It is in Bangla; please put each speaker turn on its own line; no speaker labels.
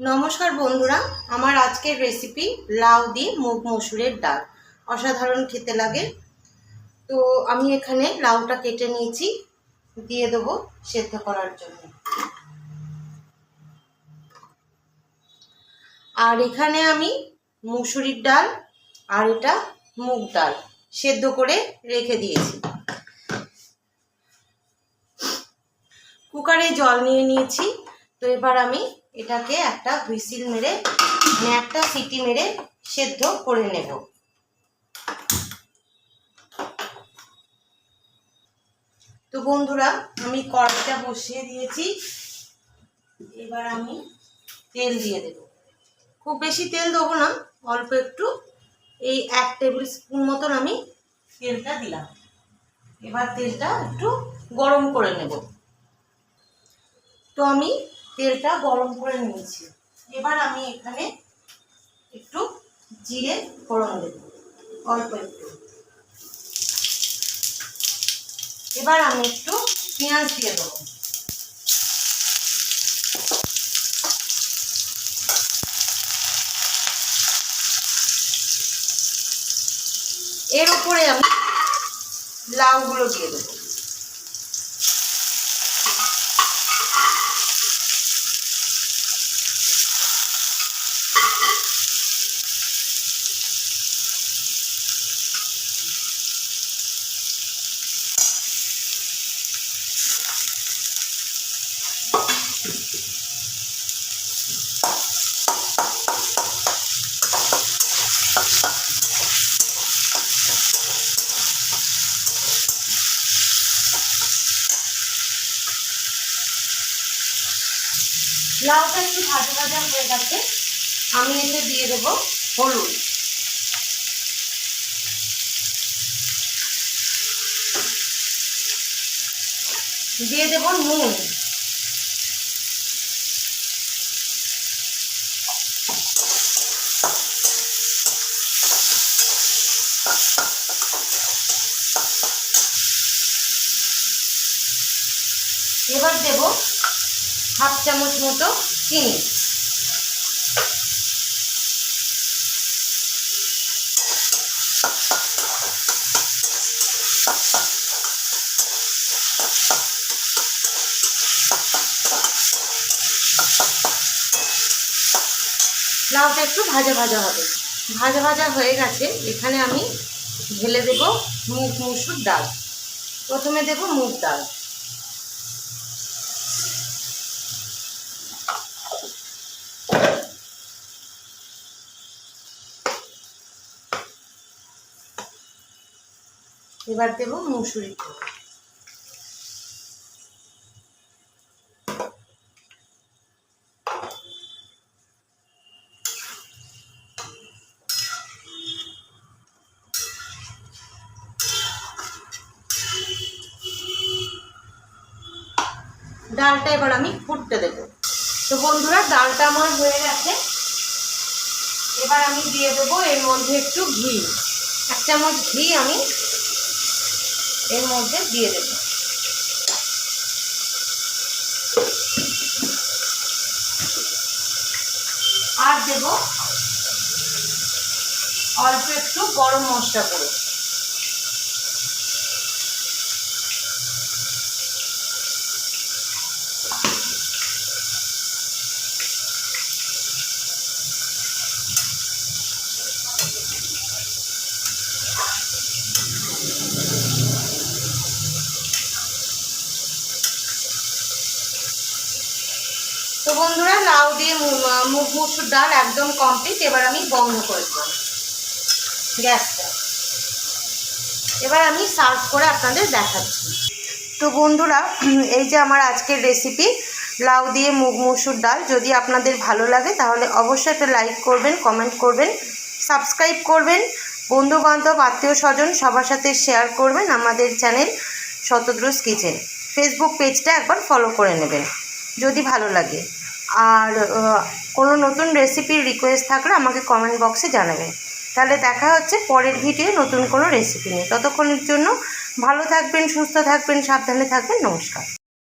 নমস্কার বন্ধুরা, আমার আজকের রেসিপি লাউ দিয়ে মুগ মসুরের ডাল। অসাধারণ খেতে লাগে। তো আমি এখানে লাউটা কেটে নিয়েছি, দিয়ে দেবো সেদ্ধ করার জন্য। আর এখানে আমি মুসুরির ডাল আর এটা মুগ ডাল সেদ্ধ করে রেখে দিয়েছি। কুকারে জল নিয়ে নিয়েছি। তো এবার আমি এটাকে একটা হুইসিল মেরে মানে একটা সিটি মেরে সেদ্ধ করে নেব। তো বন্ধুরা, আমি কড়াইটা বসিয়ে দিয়েছি। এবার আমি তেল দিয়ে দেব। খুব বেশি তেল দেবো না, অল্প একটু। এই এক টেবিল স্পুন মতন আমি তেলটা দিলাম। এবার তেলটা একটু গরম করে নেব। তো আমি তেলটা গরম করে নিয়েছি। এবার আমি এখানে একটু জিরে ফোড়ন দেব, অল্প একটু। এবার আমি একটু পেঁয়াজ দিয়ে দেবো। এর উপরে আমি লাউগুলো দিয়ে দেবো। লাউটা একটু ভাজা ভাজা হয়ে গেছে। আমি এতে দিয়ে দেবো হলুদ। দিয়ে দেবো নুন। এবার দেব হাফ চামচ মতো চিনি। লাউটা একটু ভাজা ভাজা হবে। ভাজা ভাজা হয়ে গেছে। এখানে আমি ঢেলে দেব মুগ মুসুর ডাল। প্রথমে দেব মুগ ডাল। এবার দেব মুসুরি ডালটা এবার আমি ফুটতে দেব। তো বন্ধুরা, ডালটা আমার হয়ে গেছে। এবার আমি দিয়ে দেবো এর মধ্যে একটু ঘি। এক চামচ ঘি আমি এর মধ্যে দিয়ে দেব। আর দেব অল্প একটু গরম মশলা করে তো বন্ধুরা, লাউ দিয়ে মুগ, মুসুর ডাল একদম কমপ্লিট এবার আমি বন্ধ করে দিলাম গ্যাসটা। এবার আমি সার্ভ করে আপনাদের দেখাচ্ছি। তো বন্ধুরা, এই যে আমার আজকের রেসিপি লাউ দিয়ে মুগ, মুসুর ডাল। যদি আপনাদের ভালো লাগে, তাহলে অবশ্যই একটা লাইক করবেন কমেন্ট করবেন সাবস্ক্রাইব করবেন। বন্ধু বান্ধব আত্মীয় স্বজন সবার সাথে শেয়ার করবেন আমাদের চ্যানেল শতদ্রুস কিচেন ফেসবুক পেজটা একবার ফলো করে নেবেন। যদি ভালো লাগে। আর কোনো নতুন রেসিপির রিকোয়েস্ট থাকলে আমাকে কমেন্ট বক্সে জানাবেন। তাহলে দেখা হচ্ছে পরের ভিডিও নতুন কোনো রেসিপি নিয়ে। ততক্ষণের জন্য ভালো থাকবেন, সুস্থ থাকবেন, সাবধানে থাকবেন। নমস্কার।